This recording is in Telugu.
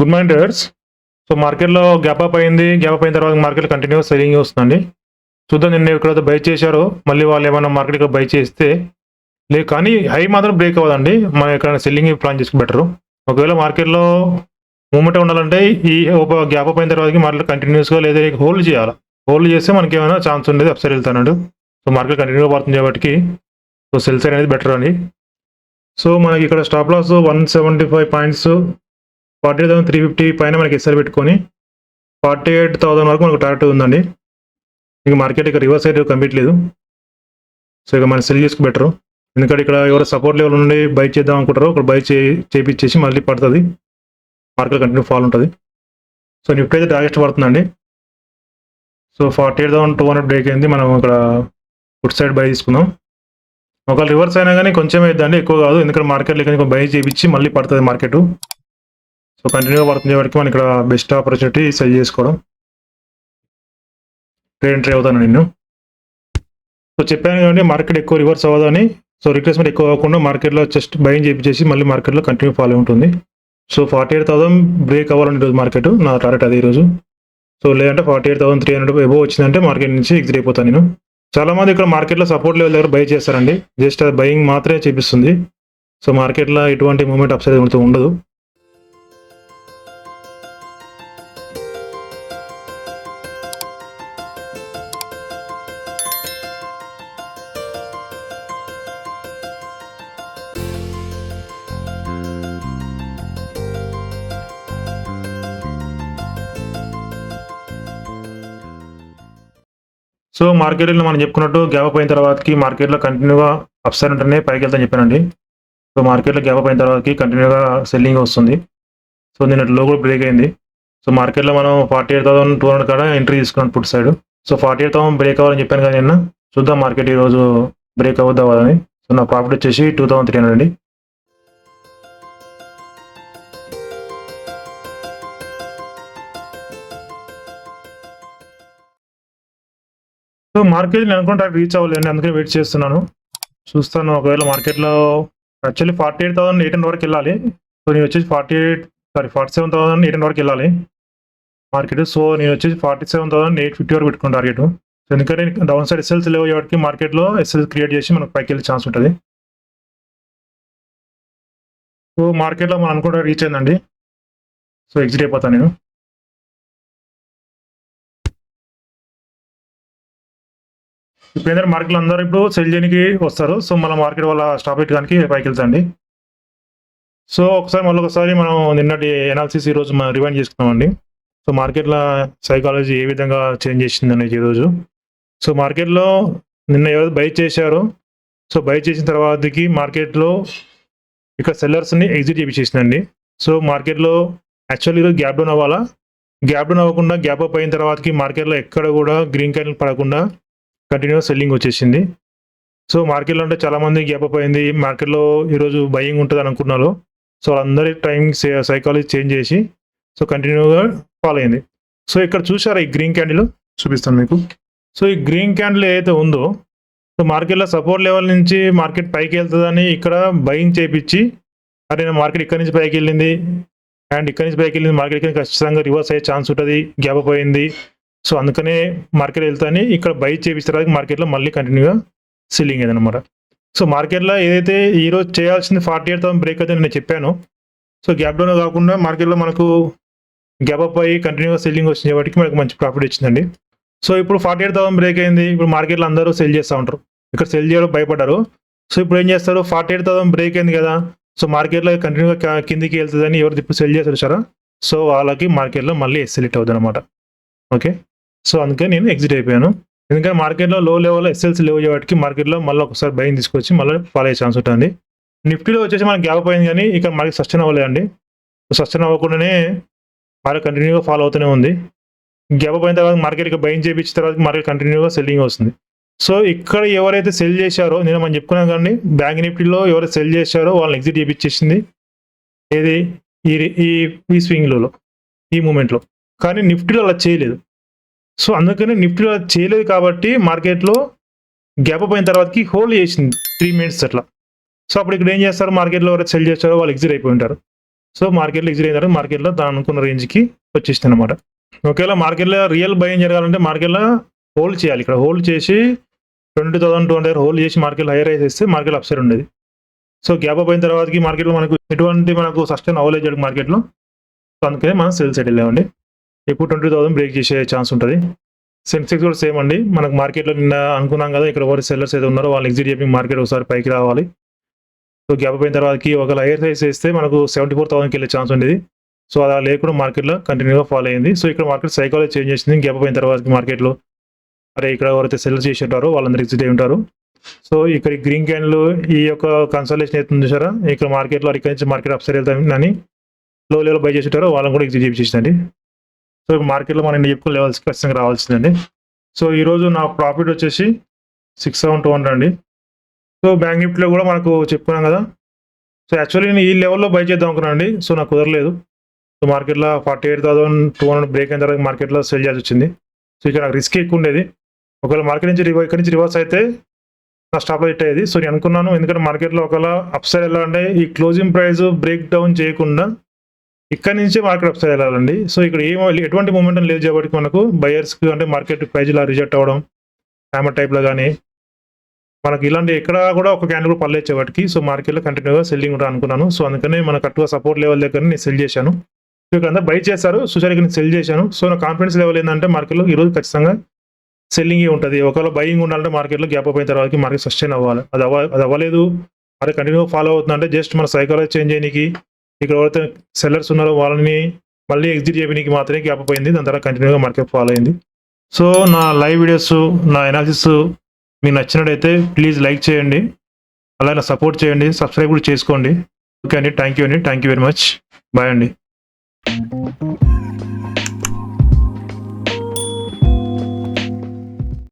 గుడ్ మార్నింగ్ ట్రేడర్స్ సో మార్కెట్లో గ్యాప్ అప్ అయింది. గ్యాప్ అప్ అయిన తర్వాత మార్కెట్ కంటిన్యూ సెల్లింగ్ వస్తుందండి చూద్దాం నిన్న ఇక్కడ బై చేశారు. మళ్ళీ వాళ్ళు ఏమైనా మార్కెట్ ఇక్కడ బై చేస్తే లేదు. కానీ హై మాత్రం బ్రేక్ అవ్వదండి. మనం ఇక్కడ సెల్లింగ్ ప్లాన్ చేసుకు బెటరు ఒకవేళ మార్కెట్లో మూమెంట్ ఉండాలంటే ఈ ఒక గ్యాప్ అప్ అయిన తర్వాత మార్కెట్ కంటిన్యూస్గా లేదా హోల్డ్ చేయాలి. హోల్డ్ చేస్తే మనకి ఏమైనా ఛాన్స్ ఉండేది. అప్సైడ్ వెళ్తానండు. సో మార్కెట్ కంటిన్యూగా పడుతుంది కాబట్టి. సో సెల్ సైడ్ అనేది బెటర్ అండి. సో మనకి ఇక్కడ stop loss one seventy five points forty thousand three fifty పైన మనకి ఎస్ఆర్ పెట్టుకొని ఫార్టీ ఎయిట్ థౌసండ్ వరకు మనకు టార్గెట్ ఉందండి. ఇక మార్కెట్ ఇక రివర్స్ అయితే కంప్లీట్ లేదు. సో ఇక మనం సెల్ చేసుకు బెటరు. ఎందుకంటే ఇక్కడ ఎవరు సపోర్ట్ లెవెల్ నుండి బై చేద్దాం అనుకుంటారో ఇక్కడ బై చే చేపించేసి మళ్ళీ పడుతుంది. మార్కెట్ కంటిన్యూ ఫాల్ ఉంటుంది. సో నిఫ్టీ అయితే టార్గెట్ పడుతుందండి. So forty eight thousand two hundred break అయింది. మనం ఇక్కడ ఫుడ్ సైడ్ బై తీసుకుందాం. ఒకవేళ రివర్స్ అయినా కానీ కొంచెం అవుతుందండి ఎక్కువ కాదు. ఎందుకంటే మార్కెట్లో కానీ బై చేయించి మళ్ళీ పడుతుంది మార్కెట్. సో కంటిన్యూగా పడుతుంది వరకు మనం ఇక్కడ బెస్ట్ ఆపర్చునిటీ సెల్ చేసుకోవడం. ట్రేడ్ ఎంట్రీ అవుతాను నేను సో చెప్పాను కానీ మార్కెట్ ఎక్కువ రివర్స్ అవ్వదని. సో రిక్వెస్ట్మెంట్ ఎక్కువ అవ్వకుండా మార్కెట్లో జస్ట్ బయింగ్ చేసి మళ్ళీ మార్కెట్లో కంటిన్యూ ఫాలో ఉంటుంది. So forty eight thousand break అవ్వాలని ఈరోజు మార్కెట్ నా టార్గెట్ అదే ఈరోజు. సో లేదంటే forty eight thousand three hundred above వచ్చిందంటే మార్కెట్ నుంచి ఎగ్జిట్ అయిపోతాను నేను. చాలా మంది ఇక్కడ మార్కెట్లో సపోర్ట్ లెవెల్ దగ్గర బై చేస్తారండి. జస్ట్ అది బయింగ్ మాత్రమే చూపిస్తుంది. సో మార్కెట్లో ఎటువంటి మూమెంట్ అప్సైడ్ ఉండదు. సో మార్కెట్లో మనం చెప్పుకున్నట్టు గ్యాప్ అయిన తర్వాతకి మార్కెట్లో కంటిన్యూగా అప్సైడ్ ఉంటేనే పైకి వెళ్తాను చెప్పానండి. సో మార్కెట్లో గ్యాప్ అయిన తర్వాతకి కంటిన్యూగా సెల్లింగ్ వస్తుంది. సో నేను లో కూడా బ్రేక్ అయింది. సో మార్కెట్లో మనం forty eight thousand two hundred కాడ ఎంట్రీ తీసుకున్నాను put side. So forty eight thousand break అవ్వాలని చెప్పాను కానీ నిన్న. చూద్దాం మార్కెట్ ఈరోజు బ్రేక్ అవుద్దామని సో నా ప్రాఫిట్ వచ్చేసి టూ థౌసండ్ త్రీ హండ్రెడ్ అండి. సో మార్కెట్ నేను అనుకుంటా రీచ్ అవ్వలేండి అందుకని వెయిట్ చేస్తున్నాను. చూస్తాను ఒకవేళ మార్కెట్లో actually forty eight thousand eight వరకు వెళ్ళాలి. సో నేను వచ్చేసి forty eight sorry forty seven thousand eight వరకు వెళ్ళాలి. మార్కెట్ సో నేను వచ్చేసి forty seven thousand eight fifty వరకు పెట్టుకుని టార్గెట్ సో ఎందుకంటే డౌన్ సైడ్ ఎస్ఎల్స్ లేవు ఎవరికి మార్కెట్లో ఎస్ఎల్స్ క్రియేట్ చేసి మనకు పైకి వెళ్ళే ఛాన్స్ ఉంటుంది. సో మార్కెట్లో మనం అనుకుంటే రీచ్ అయిందండి. సో ఎగ్జిట్ అయిపోతాను నేను. ఇప్పుడు ఏంటంటే మార్కెట్లో అందరూ ఇప్పుడు సెల్ చేయడానికి వస్తారు. సో మన మార్కెట్ వల్ల స్టాప్ పెట్టడానికి పైకి వెళ్తాండి. సో ఒకసారి మళ్ళీ ఒకసారి మనం నిన్నటి ఎనాలిసిస్ ఈరోజు మనం రివైండ్ చేసుకున్నామండి సో మార్కెట్లో సైకాలజీ ఏ విధంగా చేంజ్ చేసింది అనేది ఈరోజు సో మార్కెట్లో నిన్న ఎవరు బై చేశారో సో బై చేసిన తర్వాతకి మార్కెట్లో ఇక్కడ సెల్లర్స్ని ఎగ్జిట్ చేపించేసిందండి. సో మార్కెట్లో యాక్చువల్లీ ఈరోజు గ్యాప్ డౌన్ అవ్వాలా? గ్యాప్ డౌన్ అవ్వకుండా గ్యాప్ అప్ అయిన తర్వాతకి మార్కెట్లో ఎక్కడ కూడా గ్రీన్ క్యాండిల్ పడకుండా కంటిన్యూస్ సెల్లింగ్ వచ్చేసింది. సో మార్కెట్లో అంటే చాలామంది గ్యాప్ అప్ అయింది. మార్కెట్లో ఈరోజు బయింగ్ ఉంటుంది అని అనుకున్నారు. సో వాళ్ళందరి టైమింగ్ సైకాలజీ చేంజ్ చేసి సో కంటిన్యూగా ఫాలో అయింది. సో ఇక్కడ చూసారా ఈ గ్రీన్ క్యాండిల్ చూపిస్తాను మీకు. సో ఈ గ్రీన్ క్యాండిల్ ఏదైతే ఉందో సో మార్కెట్లో సపోర్ట్ లెవెల్ నుంచి మార్కెట్ పైకి వెళ్తుందని ఇక్కడ బయింగ్ చేపించి అరే మార్కెట్ ఇక్కడ నుంచి పైకి వెళ్ళింది. అండ్ ఇక్కడ నుంచి పైకి వెళ్ళింది మార్కెట్ ఇక్కడ ఖచ్చితంగా రివర్స్ అయ్యే ఛాన్స్ ఉంటుంది. గ్యాప్ అయింది. సో అందుకనే మార్కెట్ వెళ్తానే ఇక్కడ బై చేపిస్తే మార్కెట్లో మళ్ళీ కంటిన్యూగా సెల్లింగ్ అయిందనమాట సో మార్కెట్లో ఏదైతే ఈరోజు చేయాల్సింది ఫార్టీ ఎయిట్ థౌసండ్ బ్రేక్ అయితే నేను చెప్పాను. సో గ్యాప్ డౌన్ కాకుండా మార్కెట్లో మనకు గ్యాప్ అప్ అయ్యి కంటిన్యూగా సెల్లింగ్ వచ్చిన వాటికి మనకు మంచి ప్రాఫిట్ ఇచ్చిందండి. సో ఇప్పుడు ఫార్టీ ఎయిట్ థౌసండ్ బ్రేక్ అయింది. ఇప్పుడు మార్కెట్లో అందరూ సెల్ చేస్తూ ఉంటారు. ఇక్కడ సెల్ చేయడం భయపడ్డారు సో ఇప్పుడు ఏం చేస్తారు? ఫార్టీ ఎయిట్ థౌసండ్ బ్రేక్ అయింది కదా. సో మార్కెట్లో కంటిన్యూగా కిందికి వెళ్తుందని ఎవరు ఇప్పుడు సెల్ చేస్తారు సారా సో వాళ్ళకి మార్కెట్లో మళ్ళీ సెలెక్ట్ అవుతుంది అనమాట ఓకే? సో అందుకే నేను ఎగ్జిట్ అయిపోయాను. ఎందుకంటే మార్కెట్లో లో లెవెల్ ఎస్ఎల్సీ లేవు వాటికి మార్కెట్లో మళ్ళీ ఒకసారి భయం తీసుకొచ్చి మళ్ళీ ఫాలో అయ్యే ఛాన్స్ ఉంటుంది నిఫ్టీలో వచ్చేసి మనకి గ్యాప్ అయింది కానీ ఇక్కడ మనకి సస్టైన్ అవ్వలేదండి సస్టైన్ అవ్వకుండానే మార్కెట్ కంటిన్యూగా ఫాలో అవుతూనే ఉంది. గ్యాప్ అయిన తర్వాత మార్కెట్ ఇక బయింగ్ చేయించిన తర్వాత మార్కెట్ కంటిన్యూగా సెల్లింగ్ వస్తుంది. సో ఇక్కడ ఎవరైతే సెల్ చేశారో నేను మనం చెప్పుకున్నాం కానీ బ్యాంక్ నిఫ్టీలో ఎవరైతే సెల్ చేశారో వాళ్ళని ఎగ్జిట్ చేయించేసింది ఏది? ఈ ఈ ఈ స్వింగ్లో ఈ మూమెంట్లో కానీ నిఫ్టీలో అలా చేయలేదు. సో అందుకని నిఫ్టీలో చేయలేదు కాబట్టి మార్కెట్లో గ్యాప్ అయిన తర్వాతకి హోల్డ్ చేసింది త్రీ మినిట్స్ అట్లా. సో అప్పుడు ఇక్కడ ఏం చేస్తారు? మార్కెట్లో ఎవరైతే సెల్ చేస్తారో వాళ్ళు ఎగ్జిట్ అయిపోయి ఉంటారు. సో మార్కెట్లో ఎగ్జిట్ అయిన తర్వాత మార్కెట్లో దాని అనుకున్న రేంజ్కి వచ్చేసింది అనమాట ఒకవేళ మార్కెట్లో రియల్ బయింగ్ జరగాలంటే మార్కెట్లో హోల్డ్ చేయాలి. ఇక్కడ హోల్డ్ చేసి twenty thousand two hundred hold చేసి మార్కెట్లో హైయర్ అయితే మార్కెట్ అప్సైడ్ ఉండేది. సో గ్యాప్ అయిన తర్వాతకి మార్కెట్లో మనకు ఎటువంటి మనకు సస్టైన్ అవ్వలేదు మార్కెట్లో సో అందుకనే మనం సెల్ సైడ్ వెళ్ళామండి ఎక్కువ ట్వంటీ థౌసండ్ బ్రేక్ చేసే ఛాన్స్ ఉంటుంది. సెన్సెక్స్ కూడా సేమ్ అండి. మనకు మార్కెట్లో నిన్న అనుకున్నాం కదా ఇక్కడ ఎవరు సెల్లర్స్ ఏదో ఉన్నారో వాళ్ళు ఎగ్జిట్ చెప్పి మార్కెట్ ఒకసారి పైకి రావాలి. సో గ్యాప్ అయిన తర్వాతకి ఒక హైయర్ సైజ్ వేస్తే మనకు సెవెంటీ ఫోర్ థౌసండ్కి వెళ్ళే ఛాన్స్ ఉండేది. సో అలా లేకుండా మార్కెట్లో కంటిన్యూగా ఫాలో అయింది. సో ఇక్కడ మార్కెట్ సైకాలజీ చేంజ్ చేసింది. గ్యాప్ అయిన తర్వాత మార్కెట్లో అరే ఇక్కడ ఎవరైతే సెల్ చేసి ఉంటారో వాళ్ళందరూ ఎగ్జిట్ అయి ఉంటారు. సో ఇక్కడ గ్రీన్ క్యాండ్లు ఈ యొక్క కన్సల్టేషన్ అవుతుంది చూసారా? ఇక్కడ మార్కెట్లో ఇక్కడ నుంచి మార్కెట్ అప్సైడ్ వెళ్తామని లో లెవెల్ బై చేసి ఉంటారో వాళ్ళని కూడా ఎగ్జిట్ చేసేసిందండి సో మార్కెట్లో మనం ఎక్కువ లెవెల్స్ ఖచ్చితంగా రావాల్సిందండి. సో ఈరోజు నా ప్రాఫిట్ వచ్చేసి సిక్స్ సెవెన్ టూ హండ్రెడ్ అండి. సో బ్యాంక్ నిఫ్టీలో కూడా మనకు చెప్పుకున్నాం కదా. సో యాక్చువల్లీ నేను ఈ లెవెల్లో బై చేద్దాం అనుకున్నాను అండి. సో నాకు కుదరలేదు. సో మార్కెట్లో forty eight thousand two hundred break అయిన తర్వాత మార్కెట్లో సెల్ చేయాల్సి వచ్చింది. సో ఇక్కడ నాకు రిస్క్ ఎక్కువ ఉండేది. ఒకవేళ మార్కెట్ నుంచి రివర్ ఇక్కడ నుంచి రివర్స్ అయితే నా స్టాప్లో హిట్ అయ్యేది సో నేను అనుకున్నాను ఎందుకంటే మార్కెట్లో ఒకవేళ అప్సైడ్ ఎలా అంటే ఈ క్లోజింగ్ ప్రైస్ బ్రేక్ డౌన్ చేయకుండా ఇక్కడ నుంచే మార్కెట్ అప్సైడ్ వెళ్ళాలండి. సో ఇక్కడ ఏం ఎటువంటి మూమెంట్ లేదు కాబట్టి మనకు బయర్స్కి అంటే మార్కెట్ ప్రైజ్లా రిజెక్ట్ అవ్వడం హ్యామర్ టైప్లో కానీ మనకి ఇలాంటి ఎక్కడ కూడా ఒక క్యాండిల్ కూడా పర్లేదు వాటికి. సో మార్కెట్లో కంటిన్యూగా సెల్లింగ్ ఉంటా అనుకున్నాను. సో అందుకనే మన కరెక్ట్గా సపోర్ట్ లెవెల్ దగ్గర నేను సెల్ చేశాను. సో ఇక్కడ బై చేశారు. సుశారి నేను సెల్ చేశాను. సో నా కాన్ఫిడెన్స్ లెవెల్ ఏంటంటే మార్కెట్లో ఈరోజు ఖచ్చితంగా సెల్లింగే ఉంటుంది. ఒకవేళ బయింగ్ ఉండాలంటే మార్కెట్లో గ్యాప్ అయిన తర్వాత మార్కెట్ సస్టైన్ అవ్వాలి. అది అవ్వ అది అవ్వలేదు. మరి కంటిన్యూ ఫాలో అవుతుందంటే జస్ట్ మన సైకాలజీ చేంజ్ చేయడానికి ఇక్కడ ఎవరైతే సెల్లర్స్ ఉన్నారో వాళ్ళని మళ్ళీ ఎగ్జిట్ చేయడానికి మాత్రమే గ్యాప్ అయింది దాని తర్వాత కంటిన్యూగా మార్కెట్ ఫాలో అయింది. సో నా లైవ్ వీడియోస్ నా ఎనాలిసిస్ మీకు నచ్చినట్టయితే ప్లీజ్ లైక్ చేయండి. అలాగే సపోర్ట్ చేయండి. సబ్స్క్రైబ్ కూడా చేసుకోండి. ఓకే అండి. థ్యాంక్ యూ అండి. Thank you very much bye అండి.